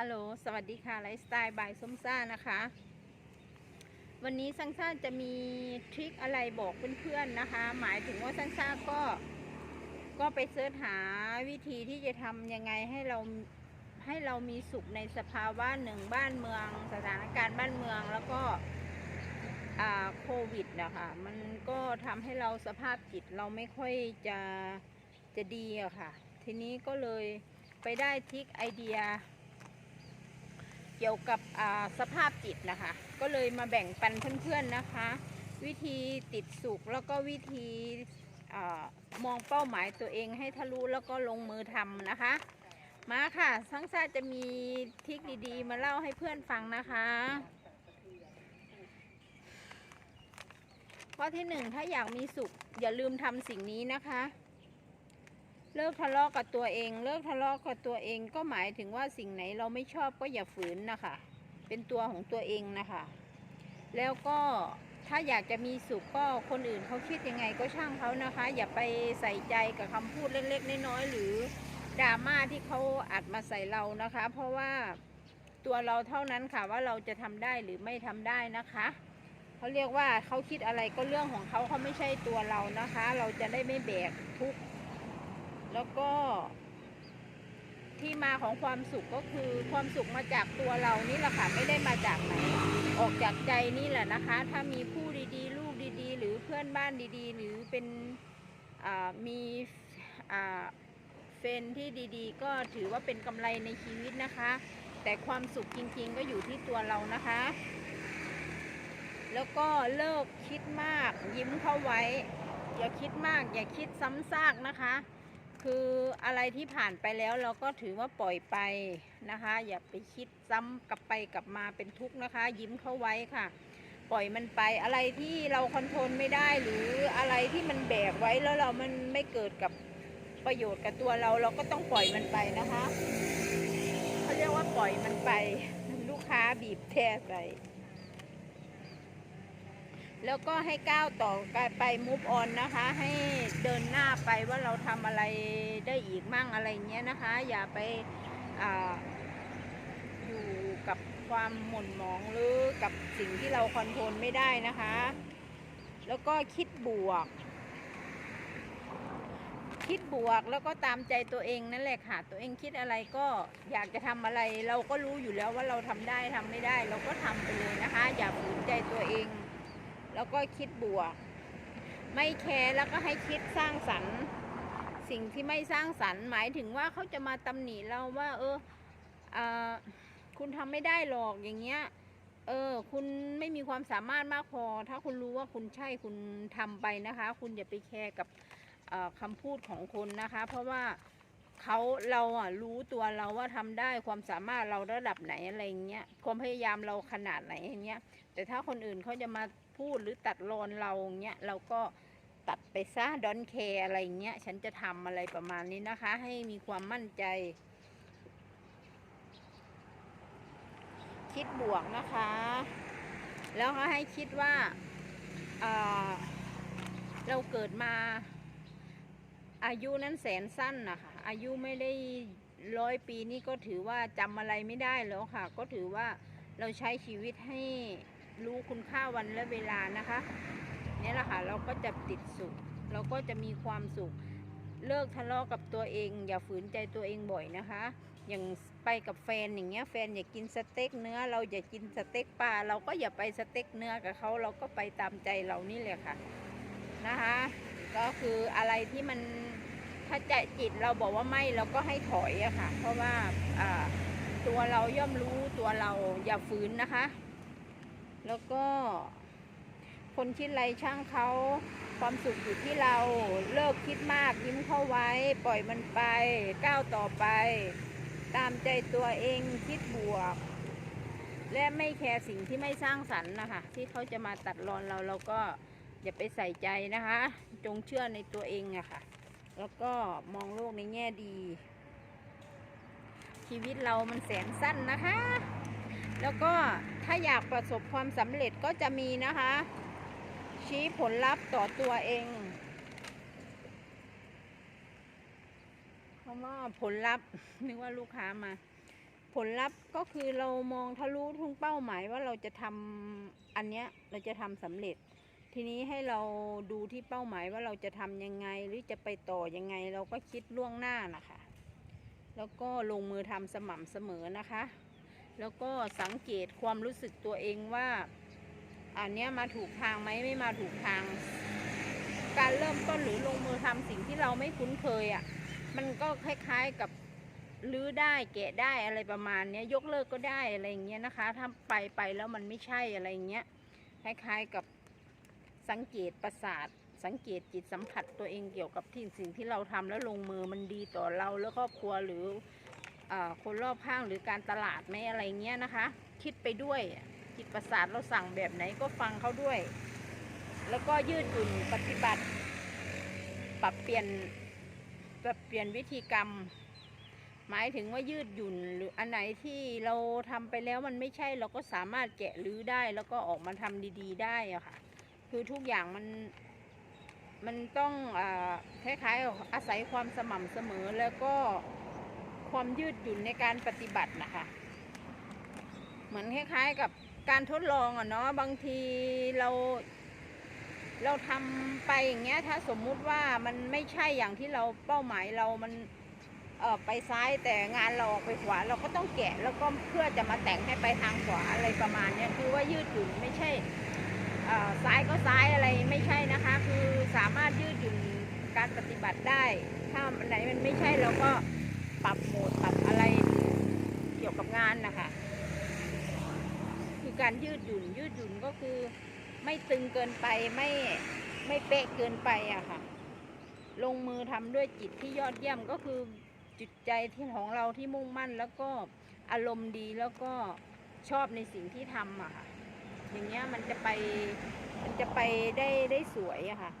ฮัลโหล สวัสดีค่ะ ไลฟ์สไตล์บายส้มซ่านะคะ วันนี้ซังซ่าจะมีทริคอะไรบอกเพื่อนๆนะคะ หมายถึงว่าซังซ่าก็ ก็ไปเสิร์ชหาวิธีที่จะทำยังไงให้เราให้เรามีสุขในสภาวะหนึ่งบ้านเมือง สถานการณ์บ้านเมืองแล้วก็อ่าโควิดนะคะมันก็ทำให้เราสภาพจิตเราไม่ค่อยจะจะดีอะค่ะ ทีนี้ก็เลยไปได้ทริคไอเดีย เกี่ยวกับสภาพจิตนะคะ ก็เลยมาแบ่งปันเพื่อนๆนะคะ วิธีติดสุขแล้วก็วิธีอมองเป้าหมายตัวเองให้ทะลุแล้วก็ลงมือทำนะคะ มาค่ะสังซาจะมีทิคดีๆ มาเล่าให้เพื่อนฟังนะคะข้อที่หนึ่งถ้าอยากมีสุขอย่าลืมทำสิ่งนี้นะคะ เลิกทะเลาะกับตัวเอง เลิกทะเลาะกับตัวเองก็หมายถึงว่าสิ่งไหนเราไม่ชอบก็อย่าฝืนนะคะ เป็นตัวของตัวเองนะคะ แล้วก็ถ้าอยากจะมีสุขก็คนอื่นเขาคิดยังไงก็ช่างเขานะคะ อย่าไปใส่ใจกับคำพูดเล็กๆน้อยๆหรือดราม่าที่เขาอัดมาใส่เรานะคะ เพราะว่าตัวเราเท่านั้นค่ะว่าเราจะทำได้หรือไม่ทำได้นะคะเขาเรียกว่าเขาคิดอะไรก็เรื่องของเขาเขาไม่ใช่ตัวเรานะคะ เราจะได้ไม่แบกทุกข์ แล้วก็ ที่มาของความสุขก็คือความสุขมาจากตัวเรานี่แหละค่ะไม่ได้มาจากไหน ออกจากใจนี่แหละนะคะ ถ้ามีผู้ดีๆ ลูกดีๆ หรือเพื่อนบ้านดีๆ หรือเป็นมีเฟนที่ดีๆ ก็ถือว่าเป็นกำไรในชีวิตนะคะ แต่ความสุขจริงๆ ก็อยู่ที่ตัวเรานะคะ แล้วก็เลิกคิดมากยิ้มเข้าไว้ อย่าคิดมาก อย่าคิดซ้ำซากนะคะ คืออะไรที่ผ่านไปแล้วเราก็ถือว่าปล่อยไปนะคะ อย่าไปคิดซ้ำกลับไปกลับมาเป็นทุกข์นะคะ ยิ้มเข้าไว้ค่ะ ปล่อยมันไปอะไรที่เราคอนโทรลไม่ได้หรืออะไรที่มันแบกไว้แล้วเรามันไม่เกิดกับประโยชน์กับตัวเราเราก็ต้องปล่อยมันไปนะคะเขาเรียกว่าปล่อยมันไป ลูกค้าบีบแทใส่ แล้วก็ให้ก้าวต่อไปมุฟออนนะคะ ให้เดินหน้าไปว่าเราทำอะไรได้อีกมั่งอะไรเงี้ยนะคะ อย่าไปออยู่กับความหม่นหมองหรือกับสิ่งที่เราคอนโทรลไม่ได้นะคะ แล้วก็คิดบวก คิดบวกแล้วก็ตามใจตัวเองนั่นแหละค่ะ ตัวเองคิดอะไรก็อยากจะทำอะไร เราก็รู้อยู่แล้วว่าเราทำได้ทำไม่ได้ เราก็ทำไปเลยนะคะ อย่าฝืนใจตัวเอง แล้วก็คิดบวก ไม่แคร์แล้วก็ให้คิดสร้างสรรค์ สิ่งที่ไม่สร้างสรรค์ หมายถึงว่าเขาจะมาตำหนิเราว่า เอออคุณทำไม่ได้หรอกอย่างเงี้ย เออ คุณไม่มีความสามารถมากพอ ถ้าคุณรู้ว่าคุณใช่คุณทำไปนะคะ คุณอย่าไปแคร์กับเอ่อคำพูดของคนนะคะ เพราะว่า เขาเราอะรู้ตัวเราว่าทำได้ความสามารถเราระดับไหนอะไรเงี้ยความพยายามเราขนาดไหนอย่างเงี้ยแต่ถ้าคนอื่นเขาจะมาพูดหรือตัดรอนเราเงี้ยเราก็ตัดไปซะดอนแคร์อะไรเงี้ยฉันจะทำอะไรประมาณนี้นะคะ ให้มีความมั่นใจ คิดบวกนะคะ แล้วก็ให้คิดว่าเเราเกิดมาอายุนั้นแสนสั้นนะคะ อายุไม่ได้ร้อยปีนี่ก็ถือว่าจำอะไรไม่ได้แล้วค่ะ ก็ถือว่าเราใช้ชีวิตให้รู้คุณค่าวันและเวลานะคะนี่แหละค่ะเราก็จะติดสุข เราก็จะมีความสุข เลิกทะเลาะกับตัวเอง อย่าฝืนใจตัวเองบ่อยนะคะ อย่างไปกับแฟนอย่างเงี้ยแฟนอยากกินสเต็กเนื้อ เราอยากกินสเต็กปลาเราก็อย่าไปสเต็กเนื้อกับเขาเราก็ไปตามใจเรานี่แหละค่ะนะคะ ก็คืออะไรที่มัน ถ้าใจจิตเราบอกว่าไม่เราก็ให้ถอยอะค่ะ เพราะว่าตัวเราย่อมรู้ตัวเราอย่าฝืนนะคะ แล้วก็ คนคิดไรช่างเขาความสุขอยู่ที่เราเลิกคิดมากยิ้มเข้าไว้ ปล่อยมันไป ก้าวต่อไป ตามใจตัวเองคิดบวก และไม่แคร์สิ่งที่ไม่สร้างสรรค์นะคะ ที่เขาจะมาตัดรอนเราเราก็อย่าไปใส่ใจนะคะ จงเชื่อในตัวเองอะค่ะ แล้วก็มองโลกในแง่ดี ชีวิตเรามันแสนสั้นนะคะ แล้วก็ถ้าอยากประสบความสำเร็จก็จะมีนะคะ ชี้ผลลัพธ์ต่อตัวเองคำว่าผลลัพธ์นึกว่าลูกค้ามา ผลลัพธ์ก็คือเรามองทะลุทุกเป้าหมายว่าเราจะทำอันเนี้ยเราจะทำสำเร็จ ทีนี้ให้เราดูที่เป้าหมายว่าเราจะทำยังไงหรือจะไปต่อยังไง เราก็คิดล่วงหน้านะคะ แล้วก็ลงมือทำสม่ำเสมอนะคะ แล้วก็สังเกตความรู้สึกตัวเองว่า อันเนี้ยมาถูกทางไหมไม่มาถูกทาง การเริ่มต้นหรือลงมือทำสิ่งที่เราไม่คุ้นเคยอะ่ะ มันก็คล้ายๆกับลื้อได้แกะได้อะไรประมาณเนี้ยยกเลิกก็ได้อะไรอย่างเงี้ยนะคะ ถ้าไปไปแล้วมันไม่ใช่อะไรอย่างเงี้ยคล้ายๆกับ สังเกตประสาท สังเกตจิตสัมผัสตัวเองเกี่ยวกับที่สิ่งที่เราทำแล้วลงมือมันดีต่อเราแล้วครอบครัวหรืออคนรอบข้างหรือการตลาดไหมอะไรเงี้ยนะคะ คิดไปด้วยจิตประสาทเราสั่งแบบไหนก็ฟังเขาด้วย แล้วก็ยืดหยุ่นปฏิบัติ ปรับเปลี่ยนปรับเปลี่ยนวิธีกรรมหมายถึงว่ายืดหยุ่นหรืออันไหนที่เราทำไปแล้วมันไม่ใช่เราก็สามารถแกะรื้อได้แล้วก็ออกมาทำดี ๆ ได้อะค่ะ คือทุกอย่างมันมันต้องอคล้ายๆอาศัยความสม่ำเสมอแล้วก็ความยืดหยุ่นในการปฏิบัตินะคะ เหมือนคล้ายๆกับการทดลองอะเนาะบางทีเราเราทำไปอย่างเงี้ยถ้าสมมุติว่ามันไม่ใช่อย่างที่เราเป้าหมายเรามันเออไปซ้ายแต่งานเราออกไปขวาเราก็ต้องแกะแล้วก็เพื่อจะมาแต่งให้ไปทางขวาอะไรประมาณเนี้ยคือว่ายืดหยุ่นไม่ใช่ ซ้ายก็ซ้ายอะไรไม่ใช่นะคะ คือสามารถยืดหยุ่นการปฏิบัติได้ ถ้าอันไหนมันไม่ใช่เราก็ปรับโหมดปรับอะไรเกี่ยวกับงานนะคะ คือการยืดหยุ่นยืดหยุ่นก็คือไม่ตึงเกินไปไม่ไม่เป๊ะเกินไปอะค่ะ ลงมือทำด้วยจิตที่ยอดเยี่ยมก็คือจิตใจที่ของเราที่มุ่งมั่นแล้วก็อารมณ์ดีแล้วก็ชอบในสิ่งที่ทำอะค่ะ อย่างเงี้ยมันจะไปมันจะไปได้ได้สวยอะค่ะ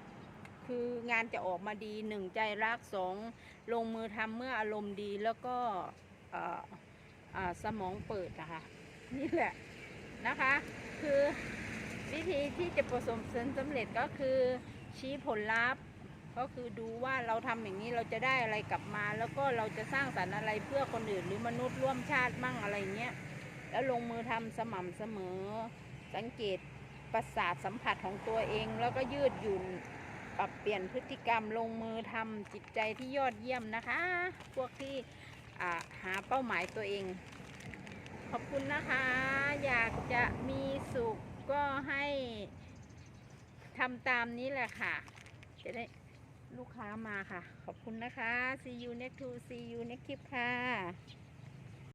คืองานจะออกมาดีหนึ่งใจรักสองลงมือทำเมื่ออารมณ์ดีแล้วก็สมองเปิดอะค่ะ นี่แหละนะคะ คือวิธีที่จะประสบผลสำเร็จก็คือชี้ผลลัพธ์ก็คือดูว่าเราทำอย่างนี้เราจะได้อะไรกลับมา แล้วก็เราจะสร้างสรรค์อะไรเพื่อคนอื่นหรือมนุษย์ร่วมชาติมั่งอะไรเงี้ยแล้วลงมือทำสม่ำเสมอ สังเกตประสาทสัมผัสของตัวเอง แล้วก็ยืดหยุ่นปรับเปลี่ยนพฤติกรรมลงมือทำจิตใจที่ยอดเยี่ยมนะคะ พวกที่หาเป้าหมายตัวเอง ขอบคุณนะคะ อยากจะมีสุขก็ให้ทำตามนี้แหละค่ะ จะได้ลูกค้ามาค่ะ ขอบคุณนะคะ see you next to see you next clip ค่ะ